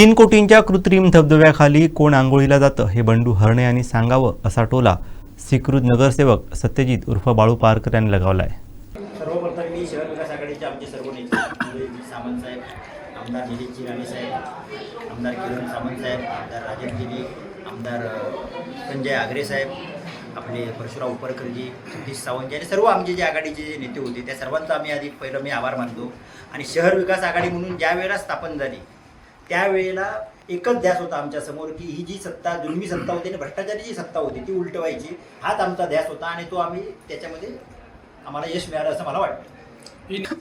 तीन कोटींच्या कृत्रिम धबधब्याखाली कोण आंघोळीला जातं हे बंडू हरणे यांनी सांगावं असा टोला स्वीकृत नगरसेवक सत्यजित उर्फ बाळू पारकर यांनी लगावला आहे सर्वप्रथम मी शहर विकास आघाडीचे आमचे सर्व नेते म्हणजे सामंत साहेब आमदार निलेश चिराणे साहेब आमदार किरण सामंत साहेब आमदार राजन गिरी आमदार संजय आगरे साहेब आपले परशुराव उपरकरजी सतीश सावंत आणि सर्व आमचे जे आघाडीचे जे नेते होते त्या सर्वांचा आम्ही आधी पहिलं मी आभार मानतो. आणि शहर विकास आघाडी म्हणून ज्या वेळेला स्थापन झाली त्यावेळेला एकच ध्यास होता आमच्यासमोर की ही जी सत्ता जुलमी सत्ता होती आणि भ्रष्टाचारी जी सत्ता होती ती उलटवायची हाच आमचा ध्यास होता आणि तो आम्ही त्याच्यामध्ये आम्हाला यश मिळालं असं मला वाटतं.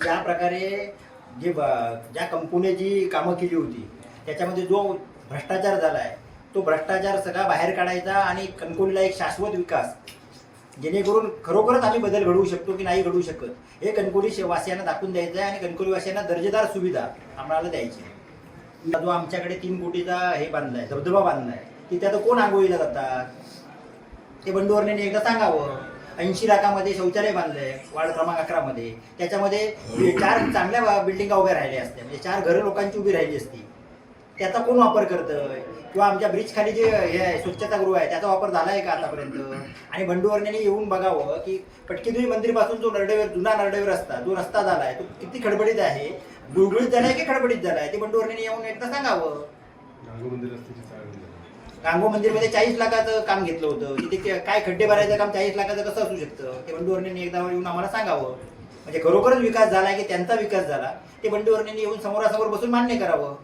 ज्या प्रकारे जे ब- ज्या कंपनीने जी कामं केली होती त्याच्यामध्ये जो भ्रष्टाचार झाला आहे तो भ्रष्टाचार सगळा बाहेर काढायचा आणि कणकोणीला एक शाश्वत विकास जेणेकरून खरोखरच आम्ही बदल घडवू शकतो की नाही घडवू शकत हे कणकोली वासियांना दाखवून द्यायचं आहे आणि कणकोली वासियांना दर्जेदार सुविधा आम्हाला द्यायची आहे. जो आमच्याकडे तीन कोटीचा हे बांधलाय धबधबा बांधलाय तिथे आता कोण आंघोळीला जातात? ते बंडूवर्णीने एकदा सांगावं. ऐंशी लाखामध्ये शौचालय बांधलंय वार्ड क्रमांक अकरामध्ये त्याच्यामध्ये चार चांगल्या बिल्डिंगा उभ्या राहिल्या असत्या. म्हणजे चार घरं लोकांची उभी राहिली असती. त्याचा कोण वापर करतंय? किंवा आमच्या ब्रिज खाली जे हे आहे स्वच्छतागृह आहे त्याचा वापर झाला आहे का आतापर्यंत? आणि बंडूवर्णीने येऊन बघावं की पटकीदुई मंदिरपासून जो नरडेवर जुना नरडेवर रस्ता जो रस्ता झाला आहे तो किती खडबडीत आहे? गुळगुळीत झाला आहे की खडबडीत झाला आहे ते बंडूवर्णीने येऊन एकदा सांगावं गांगो मंदिरमध्ये चाळीस लाखाचं काम घेतलं होतं. तिथे के- काय खड्डे भरायचं काम चाळीस लाखाचं कसं असू शकतं? ते बंडूवर्णींनी एकदा येऊन आम्हाला सांगावं. म्हणजे खरोखरच विकास झाला की त्यांचा विकास झाला ते बंडूवर्णींनी येऊन समोरासमोर बसून मान्य करावं.